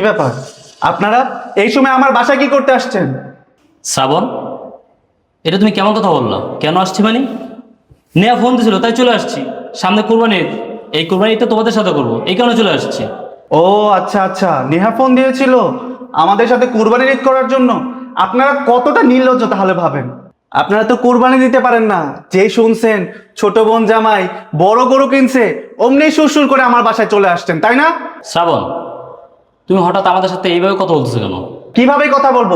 কি ব্যাপার? আপনারা এই সময় আমার বাসায় কি করতে আসছেন? শ্রাবণ এটা তুমি কেমন কথা বলল? কেন আসছি মানে? নেয়া ফোন দিছিল তাই চলে আসছি। সামনে কোরবানি এই কোরবানি তোমাদের সাথে করব। এই কারণে চলে আসছি। ও আচ্ছা আচ্ছা। নেহা ফোন দিয়েছিল আমাদের সাথে কোরবানি ঈদ করার জন্য। আপনারা কতটা নির্লজ্জ তাহলে ভাবেন? আপনারা তো কোরবানি দিতে পারেন না। যে শুনছেন ছোট বোন জামাই বড় গরু কিনছে অমনি সুরসুর করে আমার বাসায় চলে আসছেন তাই না? শ্রাবণ তুমি হঠাৎ আমাদের সাথে এইভাবে কথা বলতেছো কেন? কীভাবে কথা বলব?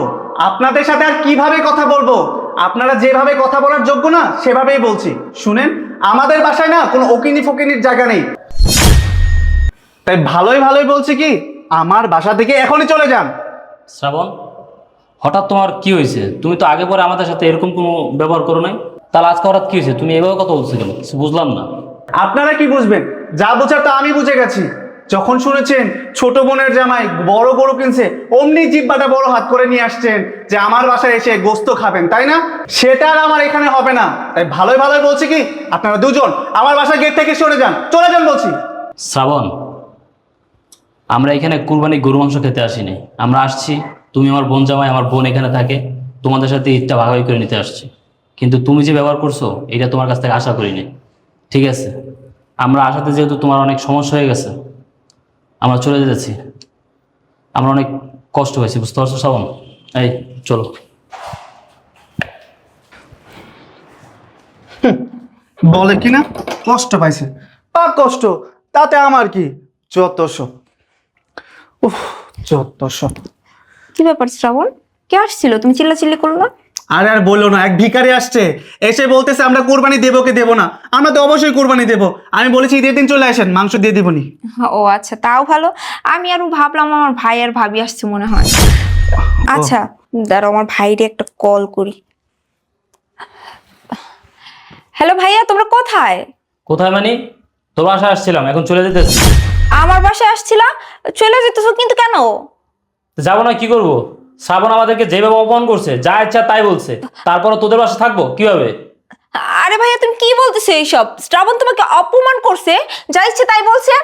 আপনাদের সাথে আর কীভাবে কথা বলব? আপনারা যেভাবে কথা বলার যোগ্য না সেভাবেই বলছি। শুনেন আমাদের বাসায় না কোনো ওকিনি ফকিনির জায়গা নেই। তাই ভালোই ভালোই বলছি কি আমার বাসা থেকে এখনই চলে যান। শ্রাবণ হঠাৎ তোমার কি হয়েছে? তুমি তো আগে পরে আমাদের সাথে এরকম কোনো ব্যবহার করো নাই। তাহলে আজকে হঠাৎ কি হয়েছে? তুমি এভাবে কথা বলছো কেন? কিছু বুঝলাম না। আপনারা কি বুঝবেন? যা বোঝার তা আমি বুঝে গেছি। যখন শুনেছেন ছোট বোনের জামাই বড় গরু কিনছে, অমনি জিব্বাটা বড় হাত করে নিয়ে আসছেন যে আমার বাসায় এসে গোস্ত খাবেন, তাই না? সেটা আর আমার এখানে হবে না। তাই ভালোই ভালোই বলছি কি, আপনারা দুজন আমার বাসার গেট থেকে সরে যান, চলে যান বলছি। শ্রাবণ, আমরা এখানে কুরবানি গরু মাংস খেতে আসিনি। আমরা আসছি, তুমি আমার বোন জামাই, আমার বোন এখানে থাকে, তোমাদের সাথে ঈদটা ভাগাভাগি করে নিতে আসছি। কিন্তু তুমি যে ব্যবহার করছ, এটা তোমার কাছ থেকে আশা করিনি। ঠিক আছে, আমরা আসাতে যেহেতু তোমার অনেক সমস্যা হয়ে গেছে আমরা চলে যেতেছি। আমরা অনেক কষ্ট হয়েছে বুঝতে পারছ শ্রাবণ এই চলো। বলে কি না কষ্ট পাইছে। পাক কষ্ট তাতে আমার কি? যত সব। উফ যত কি ব্যাপার শ্রাবণ? কে আসছিল? তুমি চিল্লাচিল্লি করল? আরে আর বলল না এক ভিখারি আসছে এসে বলতেছে আমরা কোরবানি দেবো কি দেবো না আমরা তো অবশ্যই কোরবানি দেবো। আমি বলেছি ঈদের দিন চলে আসেন মাংস দিয়ে দিবনি। ও আচ্ছা তাও ভালো। আমি আরও ভাবলাম আমার ভাই আর ভাবি আসছে মনে হয়। আচ্ছা দাঁড়াও আমার ভাইরে একটা কল করি। হ্যালো ভাইয়া তোমরা কোথায়? কোথায় মানে? তোর বাসায় আসছিলাম এখন চলে যেতেছি। আমার বাসায় আসছিলা? চলে যেতেছো কিন্তু কেন? যাব না কি করব? শ্রাবণ আমাদেরকে যেভাবে অপমান করছে যা ইচ্ছা তাই বলছে। তারপরে তোদের বাসা থাকব কীভাবে? আরে ভাইয়া তুমি কি বলতেছো এইসব? শ্রাবণ তোমাকে অপমান করছে যা ইচ্ছে তাই বলছে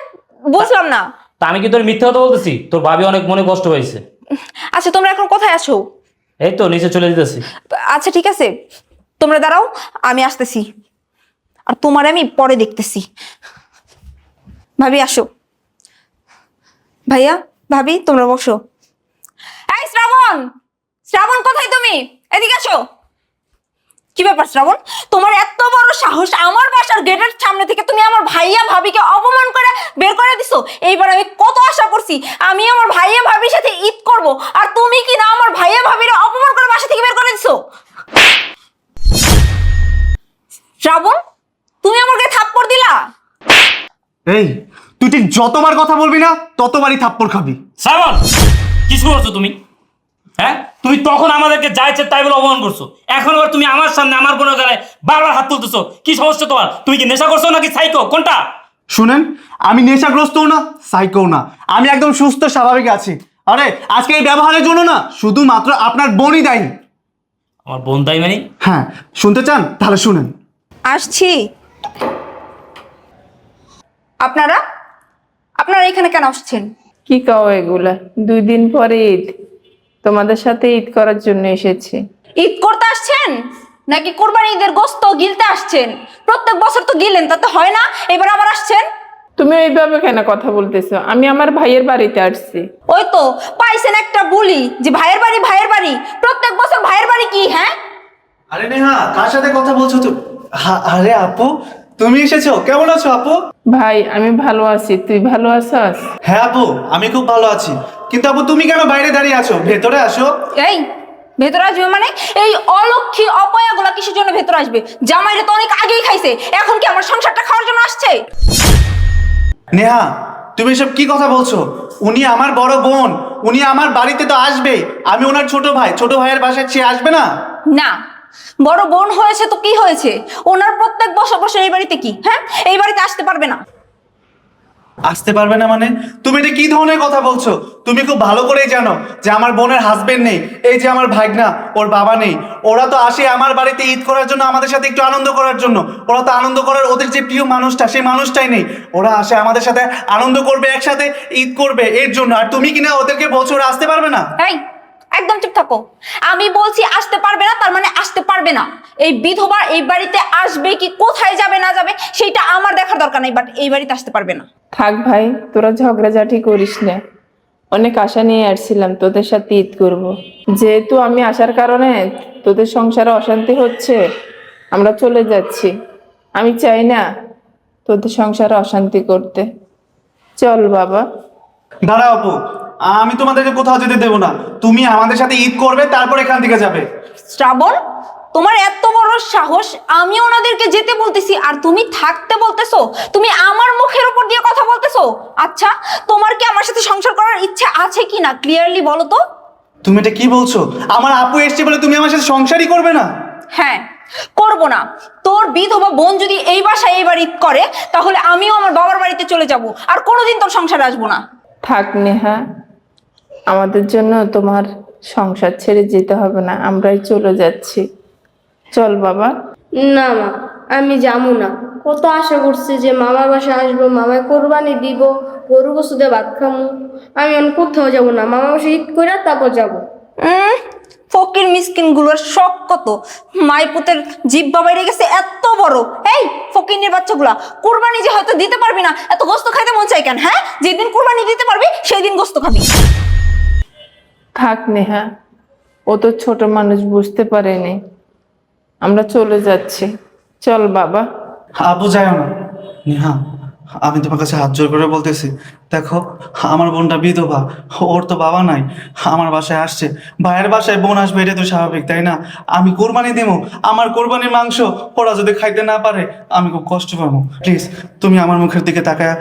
বুঝলাম না। তা আমি কি তোর মিথ্যা কথা বলতেছি? তোর ভাবি অনেক মনে কষ্ট হয়েছে আচ্ছা তোমরা এখন কোথায় আছো? এই তো নিচে চলে যেতেছি। আচ্ছা ঠিক আছে। তোমরা দাঁড়াও আমি আসতেছি। আর তোমার আমি পরে দেখতেছি। ভাবি আসো। ভাইয়া ভাবি তোমরা বসো। শ্রাবণ? শ্রাবণ কোথায় তুমি? এদিকে আসো। কি ব্যাপার শ্রাবণ? তোমার এত বড় সাহস আমার বাসার গেটের সামনে থেকে তুমি আমার ভাইয়া ভাবিকে অপমান করে বের করে দিছো। এইবার আমি কত আশা করছি আমি আমার ভাইয়া ভাবির সাথে ঈদ করব আর তুমি কি না আমার ভাইয়া ভাবির অপমান করে বাসা থেকে বের করে দিছো? শ্রাবণ তুমি আমাকে থাপ্পড় দিলা? এই তুই ঠিক যতবার কথা বলবি না ততবারই থাপ্পড় খাবি। শ্রাবণ কি শুরু করছ তুমি? হ্যাঁ? তুমি তখন আমাদেরকে যা ইচ্ছে তাই বলে অপমান করছ। এখন আবার তুমি আমার সামনে আমার বোনের গায়ে বারবার হাত তুলতেছো। কি সমস্যা তোমার? তুমি কি নেশা করছ নাকি সাইকো কোনটা? শুনেন আমি নেশাগ্রস্তও না সাইকেও না। আমি একদম সুস্থ স্বাভাবিক আছি। আরে আজকে এই ব্যবহারের জন্য না শুধুমাত্র আপনার বোনই দায়ী। আমার বোন তাই মানে? হ্যাঁ শুনতে চান? তাহলে শুনেন। আসছি। আপনারা? আপনারা এখানে কেন আসছেন? কি কাও এগুলা? দুই দিন পরে ঈদ। তোমাদের সাথে ঈদ করার জন্য এসেছি। ঈদ করতে আসছেন? নাকি কোরবানি ঈদের গোস্ত গিলতে আসছেন? প্রত্যেক বছর তো গিলেন তাতে হয় না। এবার আবার আসছেন? তুমি এইভাবে কেন কথা বলতেছো? আমি আমার ভাইয়ের বাড়িতে আসছি। ওই তো পাইছেন একটা বুলি যে ভাইয়ের বাড়ি ভাইয়ের বাড়ি। প্রত্যেক বছর ভাইয়ের বাড়ি কি হ্যাঁ? আরে নেহা কার সাথে কথা বলছো তো? আরে আপু তুমি এসেছ? কেমন আছো আপু? ভাই আমি ভালো আছি। তুই ভালো আছস? হ্যাঁ আপু আমি খুব ভালো আছি। কিন্তু আপু তুমি কেন বাইরে দাঁড়িয়ে আছো? ভেতরে আসো। এই ভেতরে আসবে মানে? এই অলক্ষী অপয়াগুলা কিসের জন্য ভেতরে আসবে? জামাইরে তো অনেক আগেই খাইছে। এখন কি আমার সংসারটা খাওয়ার জন্য আসছে? নেহা তুমি এসব কি কথা বলছো? উনি আমার বড় বোন। উনি আমার বাড়িতে তো আসবে আমি ওনার ছোট ভাই। ছোট ভাইয়ের বাসায় সে আসবে না? না। বড় বোন হয়েছে তো কি হয়েছে? ওনার প্রত্যেক বছর বছর এই বাড়িতে কি হ্যাঁ? এই বাড়িতে আসতে পারবে না। আসতে পারবে না মানে? তুমি এটা কি ধরনের কথা বলছো? তুমি খুব ভালো করেই জানো যে আমার বোনের হাজবেন্ড নেই, এই যে আমার ভাগনা, ওর বাবা নেই। ওরা তো আসে আমার বাড়িতে ঈদ করার জন্য, আমাদের সাথে একটু আনন্দ করার জন্য। ওরা তো আনন্দ করার ওদের যে প্রিয় মানুষটা, সেই মানুষটাই নেই। ওরা আসে আমাদের সাথে আনন্দ করবে, একসাথে ঈদ করবে এর জন্য। আর তুমি কিনা ওদেরকে বলছো ওরা আসতে পারবে না? একদম চুপ থাকো। আমি বলছি আসতে পারবে না, তার মানে আসতে পারবে না। এই বিধবা এই বাড়িতে আসবে কি, কোথায় যাবে না যাবে, সেটা আমার দেখার দরকার নেই বাট এই বাড়িতে আসতে পারবে না। থাক ভাই তোরা ঝগড়াঝাটি করিস না। অনেক আশা নিয়ে আসছিলাম তোদের সাথে ঈদ করব। যেহেতু আমি আসার কারণে তোদের সংসারে অশান্তি হচ্ছে আমরা চলে যাচ্ছি। আমি চাই না তোদের সংসারে অশান্তি করতে। চল বাবা। দাঁড়াও আপু আমি তোমাদেরকে কোথাও যেতে দেবো না। তুমি আমাদের সাথে ঈদ করবে তারপর এখান থেকে যাবে। শ্রাবণ? তোমার এত বড় সাহস আমি ওনাদেরকে যেতে বলতেছি আর তুমি থাকতে বলতেছো তুমি আমার মুখের উপর দিয়ে কথা বলতেছো? আচ্ছা তোমার কি আমার সাথে সংসার করার ইচ্ছা আছে কি না? ক্লিয়ারলি বলো তো। তুমি এটা কি বলছো? আমার আপু এসছে বলে তুমি আমার সাথে সংসারই করবে না? হ্যাঁ করব না। তোর বিধবা বোন যদি এই বাসায় এই বাড়ি করে তাহলে আমিও আমার বাবার বাড়িতে চলে যাব আর কোনোদিন তোর সংসারে আসব না। থাক নেহা আমাদের জন্য তোমার সংসার ছেড়ে যেতে হবে না আমরাই চলে যাচ্ছি। চল বাবা। না মা আমি যাব না। কত আশা করছি যে মামার বাসায় আসব মামায় কোরবানি দিব গরু গোসুদে ভাত খামু। আমি এখন কোথাও যাব না মামার বাসায় ঈদ করে তারপর যাব। উম, ফকির মিসকিনগুলোর শখ কত? মাইপুতের জিব্বা বাইরে গেছে এত বড়। এই ফকিনের বাচ্চাগুলা কুরবানি যে হয়তো দিতে পারবি না এত গোস্ত খাইতে মন চাই কেন হ্যাঁ? যেদিন কুরবানি দিতে পারবি সেই দিন গোস্ত খাবি। থাক নেহা ও তো ছোট মানুষ বুঝতে পারেনি। আমরা চলে যাচ্ছি। চল বাবা। আপু যাও না। নেহা আমি তোমার কাছে হাত জোর করে বলতেছি দেখো আমার বোনটা বিধবা ওর তো বাবা নাই আমার বাসায় আসছে। ভাইয়ের বাসায় বোন আসবে এটা তো স্বাভাবিক তাই না? আমি কোরবানি দিব আমার কোরবানির মাংস ওরা যদি খাইতে না পারে আমি খুব কষ্ট পাবো। প্লিজ তুমি আমার মুখের দিকে তাকায়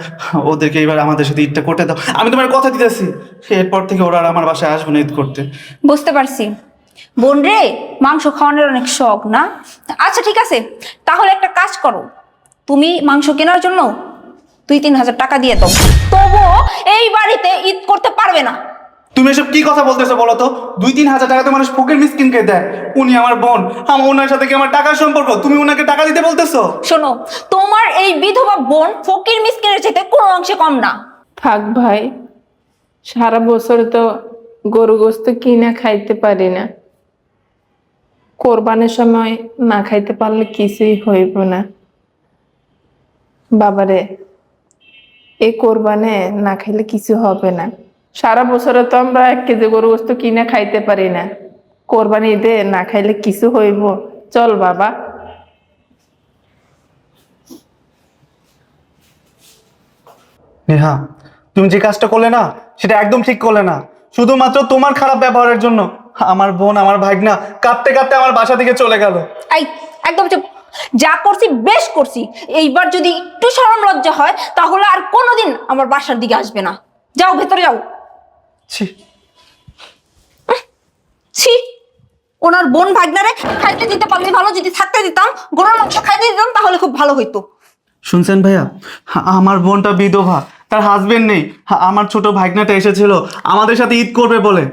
ওদেরকে এবার আমাদের সাথে ঈদটা করতে দাও। আমি তোমার কথা দিতেছি এরপর থেকে ওরা আর আমার বাসায় আসবে না ঈদ করতে। বুঝতে পারছি। বোন রে মাংস খাওয়ানোর অনেক শখ না? আচ্ছা ঠিক আছে। তাহলে একটা কাজ করো। তুমি মাংস কেনার জন্য দুই তিন হাজার টাকা দিয়ে দাও। তবুও এই বাড়িতে ঈদ করতে পারবে না। তুমি এসব কি কথা বলতেছো বলো তো? দুই তিন হাজার টাকা তো মানুষ ফকির মিসকিনকে দেয়। উনি আমার বোন। আমার ওনার সাথে কি আমার টাকার সম্পর্ক? তুমি ওনাকে টাকা দিতে বলতেছো? শোনো তোমার এই বিধবা বোন ফকির মিসকিনের চাইতে কোনো অংশে কম না। থাক ভাই সারা বছর তো গরু গোস্ত কিনা খাইতে পারি না। কোরবানের সময় না খাইতে পারলে কিছুই হইব না। বাবারে, এই কোরবানে না খাইলে কিছু হবে না। সারা বছরে তো আমরা এক কেজি গরু বস্তু কিনে খাইতে পারি না। কোরবানি ঈদে না খাইলে কিছু হইব। চল বাবা। নেহা, তুমি যে কাজটা করলে না, সেটা একদম ঠিক করলে না। শুধুমাত্র তোমার খারাপ ব্যবহারের জন্য। আমার বোন আমার ভাগনা কাঁদতে কাঁদতে আমার বাসা থেকে চলে গেল। এই একদম চুপ। যা করছি বেশ করছি। এইবার যদি একটু সরম লজ্জা হয় তাহলে আর কোনোদিন আমার বাসার দিকে আসবে না। যাও ভেতরে যাও। ছি। ছি। ওনার বোন ভাগনারে খাইতে দিতে পারলে ভালো যদি থাকতে দিতাম গরুর মাংস খাইতে দিতাম তাহলে খুব ভালো হইতো। শুনছেন ভাইয়া? আমার বোনটা বিধবা। তার হাজবেন্ড নেই। আমার ছোট ভাগনাটা এসেছিল, আমাদের সাথে ঈদ করবে বলে।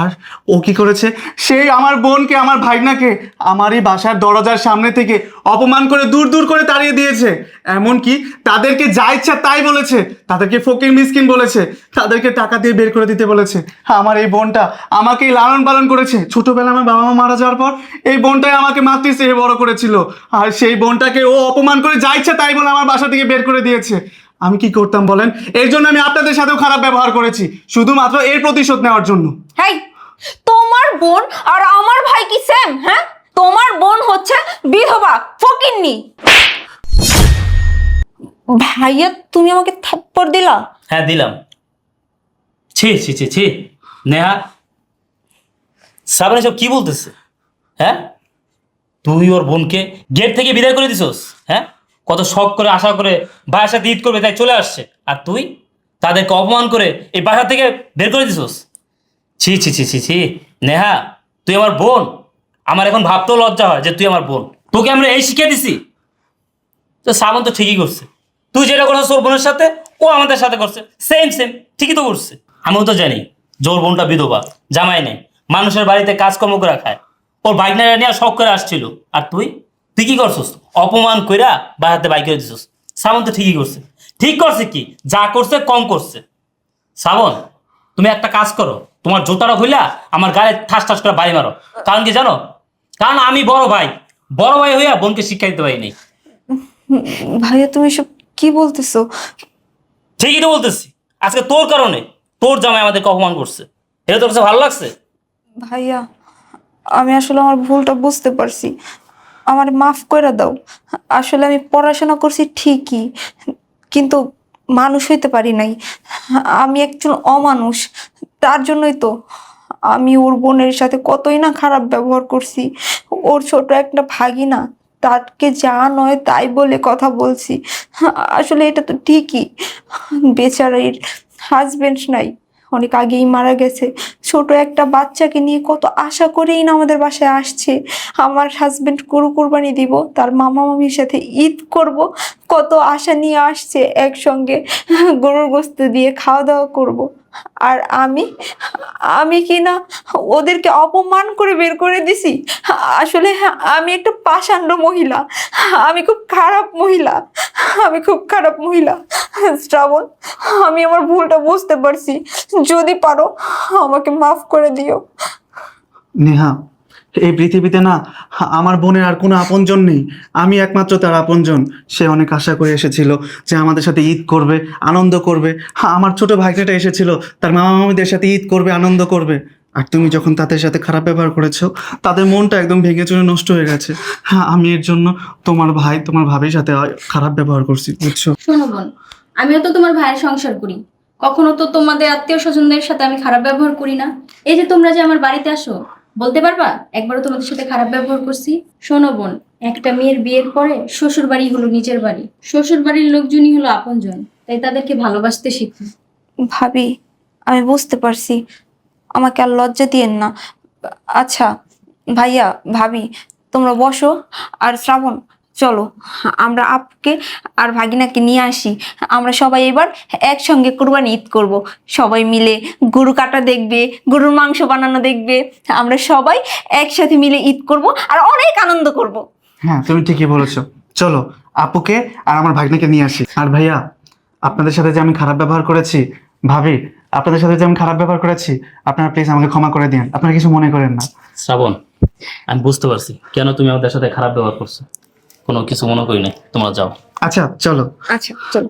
আর ও কি করেছে? সেই আমার বোনকে, আমার ভাগনাকে, আমারই বাসার দরজার সামনে থেকে অপমান করে দূর দূর করে তাড়িয়ে দিয়েছে। এমনকি তাদেরকে যা ইচ্ছা তাই বলেছে। তাদেরকে ফকির মিসকিন বলেছে। তাদেরকে টাকা দিয়ে বের করে দিতে বলেছে। আমার এই বোনটা আমাকেই লালন পালন করেছে। ছোটবেলা আমার বাবা মা মারা যাওয়ার পর এই বোনটাই আমাকে মাতৃ স্নেহে বড় করেছিল। আর সেই বোনটাকে ও অপমান করে যা ইচ্ছা তাই বলে আমার বাসা থেকে বের করে দিয়েছে। আমি কি করতাম বলেন? এর জন্য আমি আপনাদের সাথেও খারাপ ব্যবহার করেছি শুধুমাত্র এর প্রতিশোধ নেওয়ার জন্য। হেই তোমার বোন আর আমার ভাই কি সেম হ্যাঁ? তোমার বোন হচ্ছে বিধবা ফকিন্নি। ভাইয়া তুমি আমাকে থাপ্পড় দিলা? হ্যাঁ দিলাম। ছি ছি ছি ছি। নেহা শ্রাবণ সব কি বলতেছে? হ্যাঁ? তুই ওর বোনকে গেট থেকে বিদায় করে দিছস হ্যাঁ? কত শখ করে, আশা করে ভাইয়ের সাথে ঈদ করবে, তাই চলে আসছে। আর তুই তাদেরকে অপমান করে এই বাসা থেকে বের করে দিছস? ছি ছি ছি ছি ছি। নেহা, তুই আমার বোন। আমার এখন ভাবতেও লজ্জা হয় যে তুই আমার বোন। তোকে আমরা এই শিখিয়ে দিছি। তো শ্রাবণ তো ঠিকই করছে। তুই যেটা করছিস ওর বোনের সাথে, ও আমাদের সাথে করছে। সেম সেম ঠিকই তো করছে। আমিও তো জানি জোর বোনটা বিধবা, জামাই নেই। মানুষের বাড়িতে কাজকর্ম করে খায়। ওর বাইক নিয়ে শখ করে আসছিল। আর তুই? তুই কি করছিস। অপমান কইরা বাড়াতে বাইক করে দিছিস শ্রাবণ তো ঠিকই করছে। ঠিক করছে কি? যা করছে কম করছে। শ্রাবণ তুমি একটা কাজ করো। তোমার জুতাটা খুইলা আমার গায়ে ঠাস ঠাস করে বাড়ি মারো। কারণ কি জানো? কারণ আমি বড় ভাই। বড় ভাই হইয়া বোনকে শিক্ষা দিতে পারিনি ভাইয়া তুমি সব কি বলতেছো? ঠিকই তো বলতেছি। আজকে তোর কারণে তোর জামাই আমাদেরকে অপমান করছে। এটা তোর কাছে ভালো লাগছে? ভাইয়া আমি আসলে আমার ভুলটা বুঝতে পারছি। আমার মাফ করে দাও। আসলে আমি পড়াশোনা করছি ঠিকই, কিন্তু মানুষ হইতে পারি নাই। আমি একজন অমানুষ, তার জন্যই তো। আমি ওর বোনের সাথে কতই না খারাপ ব্যবহার করছি। ওর ছোট একটা ভাগিনা, তাকে যা নয় তাই বলে কথা বলছি। আসলে এটা তো ঠিকই। বেচারির হাজবেন্ড নাই, অনেক আগেই মারা গেছে। ছোট একটা বাচ্চাকে নিয়ে কত আশা করেই না আমাদের বাসায় আসছে। আমার হাজবেন্ড গরু কোরবানি দিব, তার মামা মামির সাথে ঈদ করব, কত আশা নিয়ে আসছে একসঙ্গে। গরুর গোস্ত দিয়ে খাওয়া দাওয়া করব। আর আমি আমি কি না ওদেরকে অপমান করে বের করে দিছি? আসলে আমি একটা পাষাণ্ড মহিলা। আমি খুব খারাপ মহিলা। আমি খুব খারাপ মহিলা। শ্রাবণ, আমি আমার ভুলটা বুঝতে পারছি। যদি পারো, আমাকে মাফ করে দিও। নেহা এই পৃথিবীতে না, আমার বোনের আর কোনো আপনজন নেই। আমি একমাত্র তার আপনজন। সে অনেক আশা করে এসেছিল যে আমাদের সাথে ঈদ করবে, আনন্দ করবে। আমার ছোট ভাইটাটা এসেছিল, তার মামা মামিদের সাথে ঈদ করবে, আনন্দ করবে। আর তুমি যখন তাদের সাথে খারাপ ব্যবহার করেছ, তাদের মনটা একদম ভেঙে চুরে নষ্ট হয়ে গেছে। হ্যাঁ আমি এর জন্য তোমার ভাই, তোমার ভাবির সাথে খারাপ ব্যবহার করছি, বুঝছ? শোনো বোন, আমিও তো তোমার ভাইয়ের সংসার করি। কখনো তো তোমাদের আত্মীয় স্বজনদের সাথে আমি খারাপ ব্যবহার করি না। এই যে তোমরা যে আমার বাড়িতে আসো বলতে পারবা? একবারও তোমাদের সাথে খারাপ ব্যবহার করছি। শোনো বোন, একটা মেয়ের বিয়ের পরে শ্বশুর বাড়ি হলো নিজের বাড়ি। শ্বশুর বাড়ির লোকজনই হলো আপনজন, তাই তাদেরকে ভালোবাসতে শিখি। ভাবি, আমি বুঝতে পারছি। আমাকে আর লজ্জা দিয়েন না। আচ্ছা ভাইয়া, ভাবি, তোমরা বসো। আর শ্রাবণ চলো আমরা আপকে আর ভাগিনাকে নিয়ে আসি। আমরা সবাই এবার একসঙ্গে কোরবানি ঈদ করব। সবাই মিলে গরু কাটা দেখবে গরুর মাংস বানানো দেখবে। আমরা সবাই একসাথে মিলে ঈদ করব আর অনেক আনন্দ করব। হ্যাঁ তুমি ঠিকই বলেছ। চলো আপুকে আর আমার ভাগ্নেকে নিয়ে আসি। আর ভাইয়া আপনাদের সাথে যে আমি খারাপ ব্যবহার করেছি ভাবি আপনাদের সাথে যে আমি খারাপ ব্যবহার করেছি আপনারা প্লিজ আমাকে ক্ষমা করে দিন আপনারা কিছু মনে করেন না। শ্রাবণ আমি বুঝতে পারছি কেন তুমি আমাদের সাথে খারাপ ব্যবহার করছ। কোনো কিছু মনে করি নাই। তোমরা যাও। আচ্ছা চলো। আচ্ছা চলো।